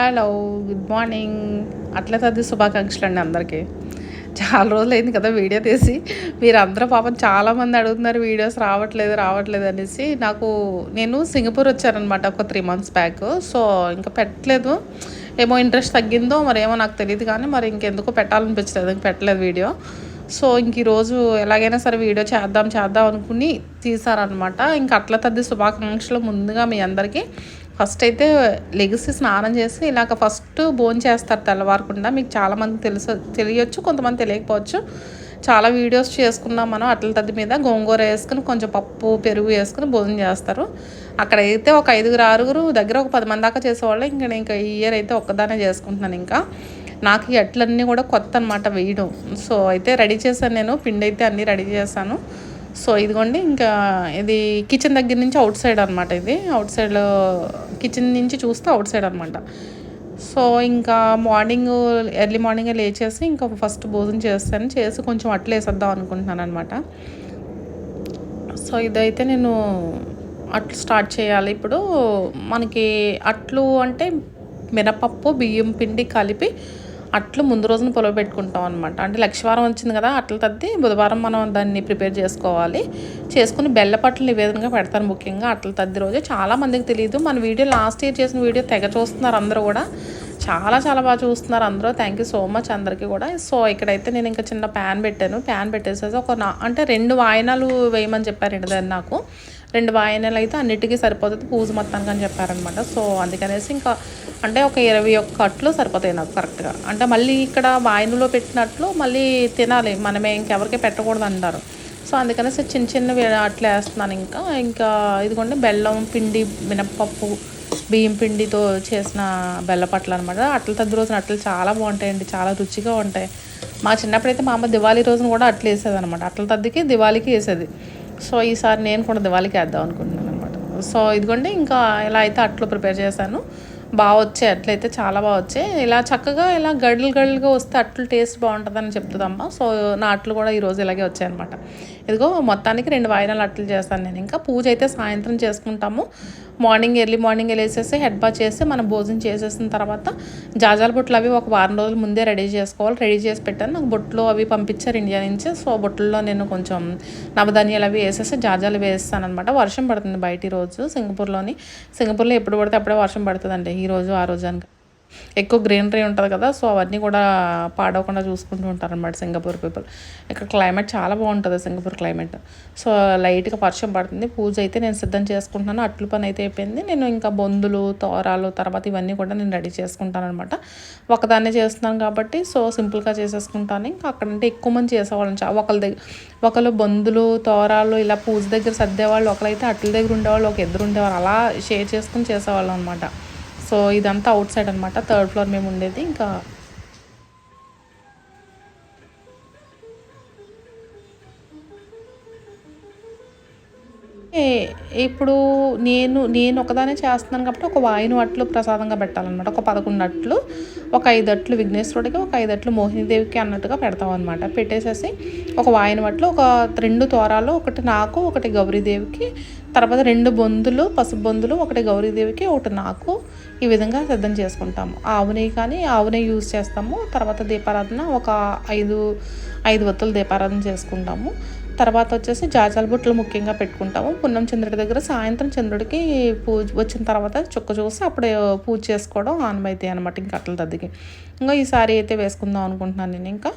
Hello good morning. అట్లా తది శుభాకాంక్షలు అండి అందరికీ. చాలా రోజులు అయింది కదా వీడియో తీసి. మీరందరూ పాపం చాలామంది అడుగుతున్నారు వీడియోస్ రావట్లేదు రావట్లేదు అనేసి. నాకు నేను సింగపూర్ వచ్చానమాట ఒక త్రీ మంత్స్ బ్యాక్. సో ఇంకా పెట్టలేదు. ఏమో ఇంట్రెస్ట్ తగ్గిందో మరి ఏమో నాకు తెలియదు కానీ మరి ఇంకెందుకో పెట్టాలనిపించలేదు. ఇంక పెట్టలేదు వీడియో. సో ఇంక ఈరోజు ఎలాగైనా సరే వీడియో చేద్దాం చేద్దాం అనుకుని తీసారనమాట ఇంక అట్ల తద్ది శుభాకాంక్షలు ముందుగా మీ అందరికీ. ఫస్ట్ అయితే లెగిసి స్నానం చేసి ఇలాగ ఫస్ట్ భోజనం చేస్తారు తెల్లవారకుండా. మీకు చాలామంది తెలుసు తెలియచ్చు కొంతమంది తెలియకపోవచ్చు. చాలా వీడియోస్ చేసుకున్నాం మనం అట్ల తది మీద గోంగూర వేసుకుని కొంచెం పప్పు పెరుగు వేసుకుని భోజనం చేస్తారు. అక్కడైతే ఒక ఐదుగురు ఆరుగురు దగ్గర ఒక పది మంది దాకా చేసేవాళ్ళు. ఇంకా నేను ఇంకా ఈ ఇయర్ అయితే ఒక్కదానే చేసుకుంటున్నాను ఇంకా. నాకు ఈ అట్లన్నీ కూడా కొత్త అనమాట వేయడం. సో అయితే రెడీ చేశాను నేను పిండి అయితే అన్నీ రెడీ చేశాను. సో ఇదిగోండి ఇంకా ఇది కిచెన్ దగ్గర నుంచి అవుట్ సైడ్ అనమాట ఇది. అవుట్ సైడ్ కిచెన్ నుంచి చూస్తే అవుట్ సైడ్ అనమాట సో ఇంకా మార్నింగ్ ఎర్లీ మార్నింగే లేచేసి ఇంకా ఫస్ట్ భోజనం చేస్తాను. చేసి కొంచెం అట్లు వేసేద్దాం అనుకుంటున్నాను అనమాట సో ఇదైతే నేను అట్లు స్టార్ట్ చేయాలి. ఇప్పుడు మనకి అట్లు అంటే మినపప్పు బియ్యం పిండి కలిపి అట్లు ముందు రోజున పొలవ పెట్టుకుంటాం అనమాట అంటే లక్షవారం వచ్చింది కదా అట్ల తద్ది బుధవారం మనం దాన్ని ప్రిపేర్ చేసుకోవాలి. చేసుకుని బెల్లపట్లు నివేదనగా పెడతాను ముఖ్యంగా అట్ల తద్ది రోజే. చాలా మందికి తెలియదు మన వీడియో లాస్ట్ ఇయర్ చేసిన వీడియో తెగ చూస్తున్నారు అందరూ కూడా. చాలా చాలా బాగా చూస్తున్నారు అందరూ. థ్యాంక్ యూ సో మచ్ అందరికీ కూడా. సో ఇక్కడైతే నేను ఇంకా చిన్న ప్యాన్ పెట్టాను. ప్యాన్ పెట్టేసేసి ఒక నా అంటే రెండు వాయినాలు వేయమని చెప్పారండి దాన్ని నాకు. రెండు వాయినాలు అయితే అన్నిటికీ సరిపోతుంది పూజ మొత్తానికి అని చెప్పారనమాట. సో అందుకనేసి ఇంకా అంటే ఒక ఇరవై ఒక్క అట్లు సరిపోతాయి నాకు కరెక్ట్గా. అంటే మళ్ళీ ఇక్కడ వాయినలో పెట్టినట్లు మళ్ళీ తినాలి. మనమే ఇంకెవరికి పెట్టకూడదు అంటారు. సో అందుకనేసి చిన్న చిన్నవి అట్లు వేస్తున్నాను ఇంకా. ఇంకా ఇదిగోండి బెల్లం పిండి మినప్పప్పు బియ్యం పిండితో చేసిన బెల్లపట్లు అనమాట. అట్ల తద్ది రోజున అట్లు చాలా బాగుంటాయండి. చాలా రుచిగా ఉంటాయి. మా చిన్నప్పుడైతే మా అమ్మ దివాళీ రోజున కూడా అట్లు వేసేది అనమాట అట్ల తద్దికి దివాళీకి వేసేది. సో ఈసారి నేను కూడా దివాళికి వేద్దాం అనుకుంటున్నాను అనమాట సో ఇదిగోండి ఇంకా ఇలా అయితే అట్లు ప్రిపేర్ చేశాను బాగా వచ్చాయి అట్లయితే చాలా బాగా వచ్చాయి. ఇలా చక్కగా ఇలా గడులు గడులుగా వస్తే అట్లు టేస్ట్ బాగుంటుందని చెప్తుందమ్మ. సో నా అట్లు కూడా ఈరోజు ఇలాగే వచ్చాయన్నమాట ఇదిగో మొత్తానికి రెండు వాయినాలు అట్లు చేస్తాను నేను. ఇంకా పూజ అయితే సాయంత్రం చేసుకుంటాము. మార్నింగ్ ఎర్లీ మార్నింగ్ వెళ్ళేసేసి హెడ్ బా చేసి మనం భోజనం చేసేసిన తర్వాత జాజాల బొట్లు అవి ఒక వారం రోజుల ముందే రెడీ చేసుకోవాలి. రెడీ చేసి పెట్టాను. నాకు బొట్లు అవి పంపించారు ఇండియా నుంచి. సో బొట్లలో నేను కొంచెం నవధాన్యాలు అవి వేసేసి జాజాలు వేస్తాను అనమాట వర్షం పడుతుంది బయట రోజు సింగపూర్లోని. సింగపూర్లో ఎప్పుడు పడితే అప్పుడే వర్షం పడుతుందండి ఈ రోజు ఆ రోజు అని ఎక్కువ గ్రీనరీ ఉంటుంది కదా సో అవన్నీ కూడా పాడవకుండా చూసుకుంటూ ఉంటారు అనమాట సింగపూర్ పీపుల్. ఇక్కడ క్లైమేట్ చాలా బాగుంటుంది సింగపూర్ క్లైమేట్. సో లైట్గా వర్షం పడుతుంది. పూజ అయితే నేను సిద్ధం చేసుకుంటున్నాను. అట్లు పని అయితే అయిపోయింది. నేను ఇంకా బొందులు తోరాలు తర్వాత ఇవన్నీ కూడా నేను రెడీ చేసుకుంటాను అనమాట ఒకదాన్నే చేస్తున్నాను కాబట్టి సో సింపుల్గా చేసేసుకుంటాను. ఇంకా అక్కడంటే ఎక్కువ మంది చేసేవాళ్ళం. ఒకళ్ళ దగ్గర ఒకళ్ళు బొందులు తోరాలు ఇలా పూజ దగ్గర సర్దేవాళ్ళు ఒకరైతే అట్ల దగ్గర ఉండేవాళ్ళు ఒక ఇద్దరు ఉండేవాళ్ళు. అలా షేర్ చేసుకుని చేసేవాళ్ళం అనమాట సో ఇదంతా అవుట్ సైడ్ అనమాట థర్డ్ ఫ్లోర్ మేము ఉండేది. ఇంకా ఇప్పుడు నేను నేను ఒకదానే చేస్తున్నాను కాబట్టి ఒక వాయిను అట్లు ప్రసాదంగా పెట్టాలన్నమాట. ఒక పదకొండు అట్లు ఒక ఐదు అట్లు విఘ్నేశ్వరుడికి ఒక ఐదు అట్లు మోహినీదేవికి అన్నట్టుగా పెడతాం అనమాట పెట్టేసేసి ఒక వాయిన అట్లు ఒక రెండు తోరాలు ఒకటి నాకు ఒకటి గౌరీదేవికి తర్వాత రెండు బొందులు పసుపు బొందులు ఒకటి గౌరీదేవికి ఒకటి నాకు ఈ విధంగా సిద్ధం చేసుకుంటాము. ఆవు నెయ్యి కానీ ఆవు నెయ్యి యూజ్ చేస్తాము. తర్వాత దీపారాధన ఒక ఐదు ఐదు వత్తులు దీపారాధన చేసుకుంటాము. తర్వాత వచ్చేసి జాజాల బుట్టలు ముఖ్యంగా పెట్టుకుంటాము. పున్నం చంద్రుడి దగ్గర సాయంత్రం చంద్రుడికి పూజ వచ్చిన తర్వాత చుక్క చూసి అప్పుడే పూజ చేసుకోవడం ఆనమైతే అనమాట ఇంకా అట్ల దద్దికి ఇంకా ఈ సారీ అయితే వేసుకుందాం అనుకుంటున్నాను నేను ఇంకా.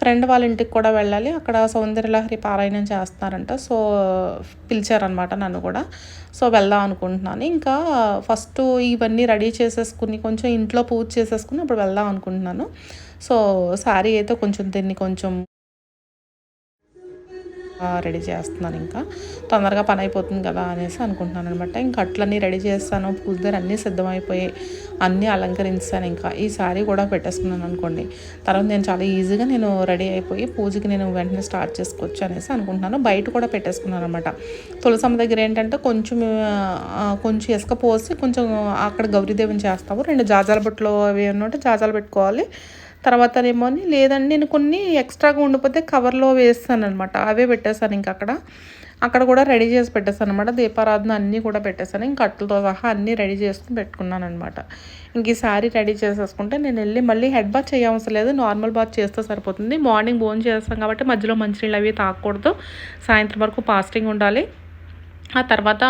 ఫ్రెండ్ వాళ్ళ ఇంటికి కూడా వెళ్ళాలి. అక్కడ సౌందర్యలహరి పారాయణం చేస్తున్నారంట సో పిలిచారనమాట నన్ను కూడా. సో వెళ్దాం అనుకుంటున్నాను. ఇంకా ఫస్ట్ ఇవన్నీ రెడీ చేసేసుకుని కొంచెం ఇంట్లో పూజ చేసేసుకుని అప్పుడు వెళ్దాం అనుకుంటున్నాను. సో శారీ అయితే కొంచెం దీన్ని కొంచెం రెడీ చేస్తున్నాను ఇంకా. తొందరగా పని అయిపోతుంది కదా అనేసి అనుకుంటున్నాను అనమాట ఇంకా అట్లన్నీ రెడీ చేస్తాను. పూజ దగ్గర అన్నీ సిద్ధమైపోయి అన్నీ అలంకరించాను ఇంకా. ఈ శారీ కూడా పెట్టేసుకున్నాను అనుకోండి. తర్వాత నేను చాలా ఈజీగా నేను రెడీ అయిపోయి పూజకి నేను వెంటనే స్టార్ట్ చేసుకోవచ్చు అనేసి అనుకుంటున్నాను. బయట కూడా పెట్టేసుకున్నాను అనమాట తులసమ్మ దగ్గర ఏంటంటే కొంచెం కొంచెం ఇసుక పోసి కొంచెం అక్కడ గౌరీదేవిని చేస్తాము. రెండు జాజాల బుట్టలు అవి అన్నట్టు జాజాలు పెట్టుకోవాలి. తర్వాత అని లేదండి నేను కొన్ని ఎక్స్ట్రాగా ఉండిపోతే కవర్లో వేస్తాను అనమాట అవే పెట్టేస్తాను ఇంక అక్కడ. అక్కడ కూడా రెడీ చేసి పెట్టేస్తాను అనమాట దీపారాధన అన్నీ కూడా పెట్టేస్తాను ఇంకా అట్లతో సహా అన్నీ రెడీ చేసుకుని పెట్టుకున్నాను అనమాట ఇంక ఈ శారీ రెడీ చేసేసుకుంటే నేను వెళ్ళి మళ్ళీ హెడ్ బాత్ చేయవసరం లేదు. నార్మల్ బాత్ చేస్తే సరిపోతుంది. మార్నింగ్ భోజనం చేస్తాం కాబట్టి మధ్యలో మంచినీళ్ళు అవి తాగకూడదు సాయంత్రం వరకు ఫాస్టింగ్ ఉండాలి. ఆ తర్వాత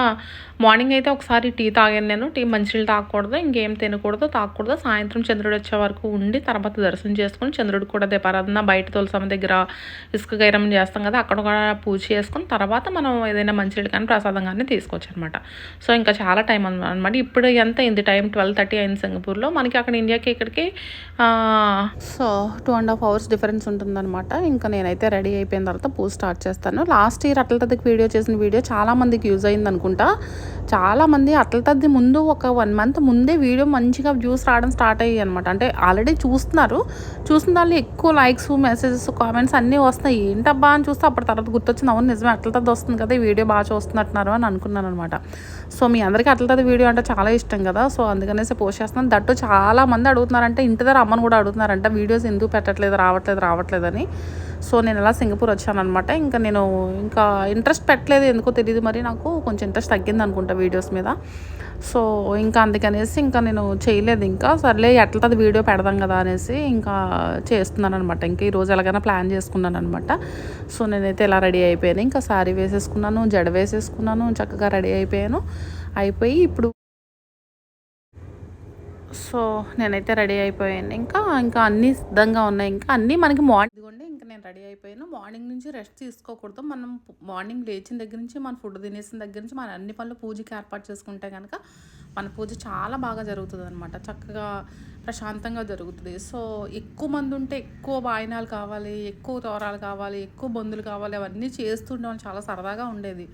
మార్నింగ్ అయితే ఒకసారి టీ తాగాను నేను. టీ మంచినీళ్ళు తాగకూడదు ఇంకేం తినకూడదు తాగకూడదు. సాయంత్రం చంద్రుడు వచ్చే వరకు ఉండి తర్వాత దర్శనం చేసుకుని చంద్రుడు కూడా దీపారాధన బయట తులసమ్మ దగ్గర ఇసుక గైరం చేస్తాం కదా అక్కడ కూడా పూజ చేసుకుని తర్వాత మనం ఏదైనా మంచినీళ్ళు కానీ ప్రసాదం కానీ తీసుకోవచ్చు అనమాట సో ఇంకా చాలా టైం అనమాట ఇప్పుడు ఎంత అయింది టైం? ట్వెల్వ్ థర్టీ అయింది సింగపూర్లో. మనకి అక్కడ ఇండియాకి ఇక్కడికి so two and half hours difference ఉంటుందన్నమాట. ఇంకా నేనైతే రెడీ అయిపోయిన తర్వాత పూజ స్టార్ట్ చేస్తాను. లాస్ట్ ఇయర్ అట్ల వీడియో చేసిన వీడియో చాలామందికి యూజ్ అయింది అనుకుంటా. చాలామంది అట్ల తద్ది ముందు ఒక వన్ మంత్ ముందే వీడియో మంచిగా వ్యూస్ రావడం స్టార్ట్ అయ్యాయి అనమాట అంటే ఆల్రెడీ చూస్తున్నారు. చూసిన దానిలో ఎక్కువ లైక్స్ మెసేజెస్ కామెంట్స్ అన్నీ వస్తాయి ఏంటబ్బా అని చూస్తే అప్పటి తర్వాత గుర్తొచ్చింది అవును నిజమే అట్ల తద్ది వస్తుంది కదా ఈ వీడియో బాగా చూస్తున్నట్టున్నారు అని అనుకున్నాను అనమాట సో మీ అందరికీ అట్ల తద్ది వీడియో అంటే చాలా ఇష్టం కదా. సో అందుకనేసి పోస్ట్ చేస్తున్నాను. దట్టు చాలా మంది అడుగుతున్నారంటే ఇంటి దగ్గర అమ్మని కూడా అడుగుతున్నారంట వీడియోస్ ఎందుకు పెట్టట్లేదు రావట్లేదు రావట్లేదని సో నేను అలా సింగపూర్ వచ్చాను అనమాట ఇంకా నేను ఇంకా ఇంట్రెస్ట్ పెట్టలేదు ఎందుకో తెలియదు మరి నాకు. కొంచెం ఇంట్రెస్ట్ తగ్గింది అనుకుంటా వీడియోస్ మీద. సో ఇంకా అందుకనేసి ఇంకా నేను చేయలేదు ఇంకా. సర్లే ఎట్లది వీడియో పెడదాం కదా అనేసి ఇంకా చేస్తున్నాను అనమాట ఇంకా ఈరోజు ఎలాగైనా ప్లాన్ చేసుకున్నాను అనమాట సో నేనైతే ఇలా రెడీ అయిపోయాను. ఇంకా శారీ వేసేసుకున్నాను జడ వేసేసుకున్నాను చక్కగా రెడీ అయిపోయాను. అయిపోయి ఇప్పుడు సో నేనైతే రెడీ అయిపోయాను. ఇంకా ఇంకా అన్నీ సిద్ధంగా ఉన్నాయి. ఇంకా అన్నీ మనకి మార్నింగ్ రెడీ అయిపోయాను మార్నింగ్ నుంచి రెస్ట్ తీసుకోకూడదు. మనం మార్నింగ్ లేచిన దగ్గర నుంచి మన ఫుడ్ తినేసిన దగ్గర నుంచి మన అన్ని పనులు పూజకి ఏర్పాటు చేసుకుంటే కనుక మన పూజ చాలా బాగా జరుగుతుంది అనమాట చక్కగా ప్రశాంతంగా జరుగుతుంది. సో ఎక్కువ మంది ఉంటే ఎక్కువ వాయినాలు కావాలి ఎక్కువ తోరాలు కావాలి ఎక్కువ బంధులు కావాలి అవన్నీ చేస్తుండే చాలా సరదాగా ఉండేది.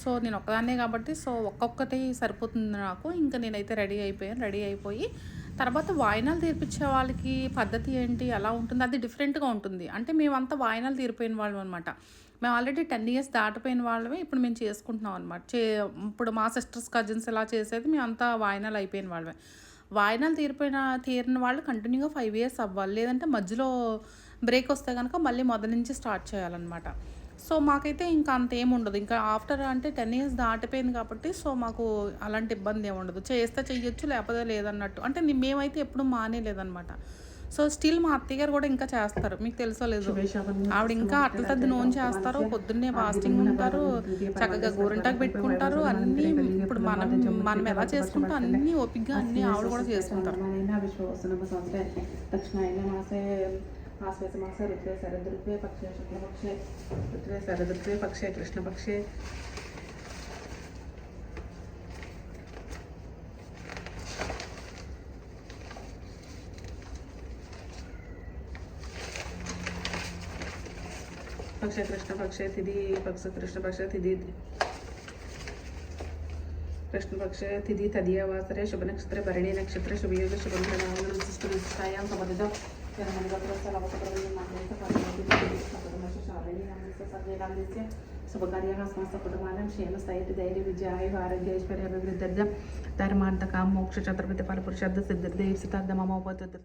సో నేను ఒక్కదాన్నే కాబట్టి సో ఒక్కొక్కటి సరిపోతుంది నాకు. ఇంకా నేనైతే రెడీ అయిపోయాను. రెడీ అయిపోయి తర్వాత వాయినాలు తీర్పించే వాళ్ళకి పద్ధతి ఏంటి? ఎలా ఉంటుంది? అది డిఫరెంట్గా ఉంటుంది. అంటే మేమంతా వాయినాలు తీరిపోయిన వాళ్ళం అనమాట మేము ఆల్రెడీ టెన్ ఇయర్స్ దాటిపోయిన వాళ్ళమే ఇప్పుడు మేము చేసుకుంటున్నాం అనమాట చే ఇప్పుడు మా సిస్టర్స్ కజిన్స్ ఎలా చేసేది మేమంతా వాయినాలు అయిపోయిన వాళ్ళమే. వాయినాలు తీరిపోయిన తీరిన వాళ్ళు కంటిన్యూగా ఫైవ్ ఇయర్స్ అవ్వాలి. లేదంటే మధ్యలో బ్రేక్ వస్తే కనుక మళ్ళీ మొదలు నుంచి స్టార్ట్ చేయాలన్నమాట. సో మాకైతే ఇంకా అంత ఉండదు ఇంకా ఆఫ్టర్ అంటే టెన్ ఇయర్స్ దాటిపోయింది కాబట్టి సో మాకు అలాంటి ఇబ్బంది ఏమి ఉండదు. చేస్తే చెయ్యొచ్చు లేకపోతే లేదన్నట్టు. అంటే మేమైతే ఎప్పుడు మానేలేదన్నమాట. సో స్టిల్ మా అత్తయ్య గారు కూడా ఇంకా చేస్తారు. మీకు తెలుసో లేదు. ఆవిడ ఇంకా అట్ల తద్ది నూనె చేస్తారు పొద్దున్నే ఫాస్టింగ్ ఉంటారు చక్కగా గోరింటాకు పెట్టుకుంటారు అన్నీ ఇప్పుడు మనం మనం ఎలా చేసుకుంటాం అన్నీ ఓపిగ్గా అన్నీ ఆవిడ కూడా చేసుకుంటారు. आश्वयचं मासा रुद्र सरद्रुपे पक्षे शुक्लपक्षे रुद्र सरद्रुपे पक्षे कृष्णपक्षे पक्ष कृष्ण पक्ष तिथी पक्ष कृष्ण पक्ष तिथी कृष्ण पक्ष तिथी तदीयवासरे शुभ नक्षत्र भरणी नक्षत्र शुभयोग शुभग्रहणावलं विशिष्ट विशिष्टायां शुभङ्करावणशिष्टनिष्ठायां समदितं जन्मनिगत्रस्थलवसप्रवीणस्य शुभकार्यः समस्तकुटुम्बानां क्षेमस्थैर्य धैर्यविजयायुः आरोग्यैश्वर्याभिवृद्ध्यर्थं धर्मान्तकां मोक्षचतुर्विधफलपुरुषार्थ सिद्धिर्दे सिद्धार्थ मम उपतत्र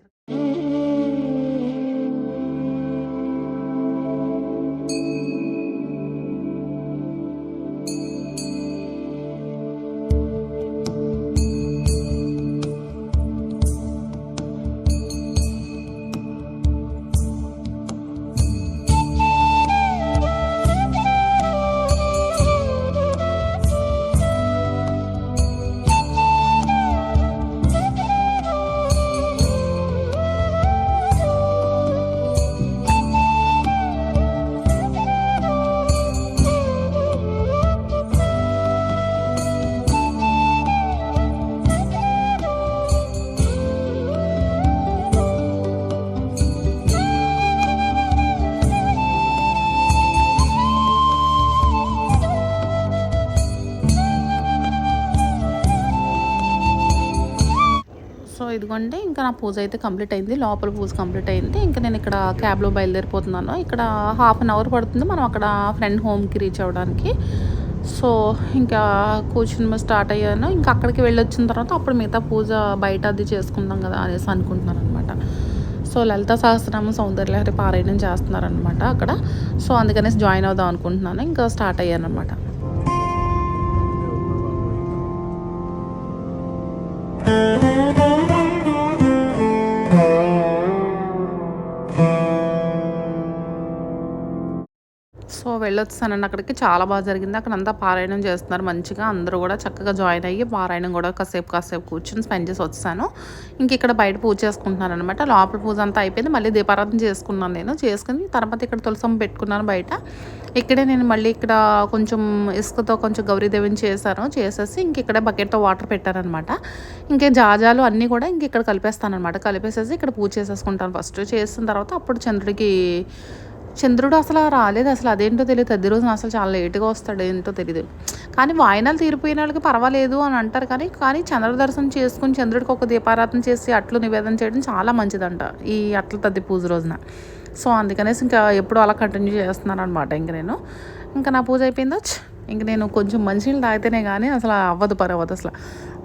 సో ఇంకా నా పూజ అయితే కంప్లీట్ అయింది. లోపల పూజ కంప్లీట్ అయింది. ఇంకా నేను ఇక్కడ క్యాబ్లో బయలుదేరిపోతున్నాను. ఇక్కడ హాఫ్ అన్ అవర్ పడుతుంది. మనం అక్కడ ఫ్రెండ్ హోమ్కి రీచ్ అవ్వడానికి. సో ఇంకా కూర్చుని స్టార్ట్ అయ్యాను. ఇంకా అక్కడికి వెళ్ళి వచ్చిన తర్వాత అప్పుడు మిగతా పూజ బయట అది చేసుకుందాం కదా అనేసి అనుకుంటున్నాను అనమాట సో లలిత సహస్రనామ సౌందర్యలహరి పారాయణం చేస్తున్నారనమాట అక్కడ. సో అందుకనేసి జాయిన్ అవుదాం అనుకుంటున్నాను. ఇంకా స్టార్ట్ అయ్యాను అనమాట సో వెళ్ళొచ్చానండి. అక్కడికి చాలా బాగా జరిగింది. అక్కడ అంతా పారాయణం చేస్తున్నారు మంచిగా. అందరూ కూడా చక్కగా జాయిన్ అయ్యి పారాయణం కూడా కాసేపు కాసేపు కూర్చొని స్పెండ్ చేసి వచ్చాను. ఇంక ఇక్కడ బయట పూజ చేసుకుంటున్నాను అనమాట లోపల పూజ అంతా అయిపోయింది. మళ్ళీ దీపారాధన చేసుకున్నాను నేను. చేసుకుని తర్వాత ఇక్కడ తులసం పెట్టుకున్నాను బయట. ఇక్కడే నేను మళ్ళీ ఇక్కడ కొంచెం ఇసుకతో కొంచెం గౌరీదేవిని చేశాను. చేసేసి ఇంక ఇక్కడ బకెట్తో వాటర్ పెట్టారనమాట ఇంకే జాజాలు అన్నీ కూడా ఇంక ఇక్కడ కలిపేస్తాను అనమాట కలిపేసేసి ఇక్కడ పూజ చేసేసుకుంటాను ఫస్ట్. చేసిన తర్వాత అప్పుడు చంద్రుడికి చంద్రుడు అసలు రాలేదు. అసలు అదేంటో తెలియదు అదే రోజున అసలు చాలా లేటుగా వస్తాడు ఏంటో తెలియదు కానీ వాయినాలు తీరిపోయిన వాళ్ళకి పర్వాలేదు అని అంటారు. కానీ కానీ చంద్ర దర్శనం చేసుకుని చంద్రుడికి ఒక దీపారాధన చేసి అట్లు నివేదన చేయడం చాలా మంచిదంట ఈ అట్ల తద్ది పూజ రోజున. సో అందుకనేసి ఇంకా ఎప్పుడు అలా కంటిన్యూ చేస్తున్నాను అనమాట ఇంక నేను. ఇంకా నా పూజ అయిపోయిందో? ఇంక నేను కొంచెం మంచినీళ్ళు తాగితేనే కానీ అసలు అవ్వదు పని అవ్వదు అసలు.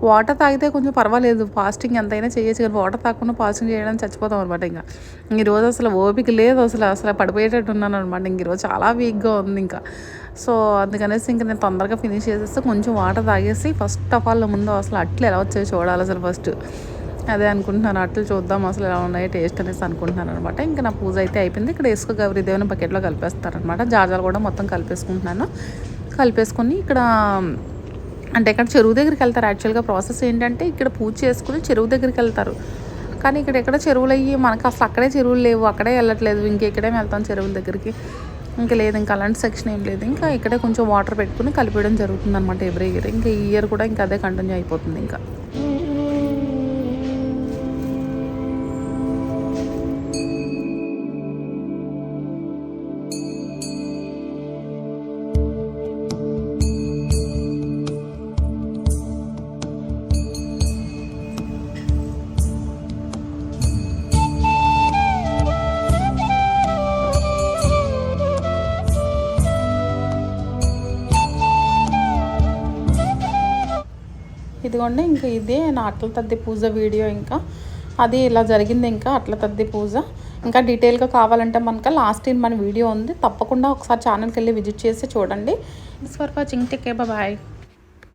వాటర్ తాగితే కొంచెం పర్వాలేదు. ఫాస్టింగ్ ఎంతైనా చేయొచ్చు కానీ వాటర్ తాగకుండా ఫాస్టింగ్ చేయడం చచ్చిపోతాం అనమాట ఇంకా. ఈరోజు అసలు ఓపిక లేదు అసలు అసలు పడిపోయేటట్టు ఉన్నాను అనమాట ఇంక ఈరోజు చాలా వీక్గా ఉంది ఇంకా. సో అందుకనేసి ఇంకా నేను తొందరగా ఫినిష్ చేసేస్తే కొంచెం వాటర్ తాగేసి ఫస్ట్ ఆఫ్ ఆల్ ముందు అసలు అట్లు ఎలా వచ్చాయో చూడాలి అసలు ఫస్ట్ అదే అనుకుంటున్నాను. అట్లు చూద్దాం అసలు ఎలా ఉన్నాయి టేస్ట్ అనేసి అనుకుంటున్నాను అనమాట ఇంకా నా పూజ అయితే అయిపోయింది. ఇక్కడ ఇసుక గౌరీ దేవుని బకెట్లో కలిపేస్తారనమాట జాజాలు కూడా మొత్తం కలిపేసుకుంటున్నాను. కలిపేసుకొని ఇక్కడ అంటే ఇక్కడ చెరువు దగ్గరికి వెళ్తారు. యాక్చువల్గా ప్రాసెస్ ఏంటంటే ఇక్కడ పూజ చేసుకుని చెరువు దగ్గరికి వెళ్తారు. కానీ ఇక్కడ ఎక్కడ చెరువులు అయ్యి మనకు అసలు అక్కడే చెరువులు లేవు. అక్కడే వెళ్ళట్లేదు. ఇంకెక్కడే వెళ్తాం చెరువుల దగ్గరికి. ఇంకా లేదు. ఇంకా అలాంటి సెక్షన్ ఏం లేదు. ఇంకా ఇక్కడే కొంచెం వాటర్ పెట్టుకుని కలిపేయడం జరుగుతుంది అనమాట ఎవ్రీ ఇయర్ ఇంకా ఈ ఇయర్ కూడా ఇంకా అదే కంటిన్యూ అయిపోతుంది ఇంకా. ఇదిగోండి ఇంకా ఇదే నా అట్ల తద్ది పూజ వీడియో ఇంకా. అది ఇలా జరిగింది ఇంకా అట్ల తద్ది పూజ. ఇంకా డీటెయిల్గా కావాలంటే మనక లాస్ట్ ఇన్ మన వీడియో ఉంది. తప్పకుండా ఒకసారి ఛానల్కి వెళ్ళి విజిట్ చేసి చూడండి. For watching take bye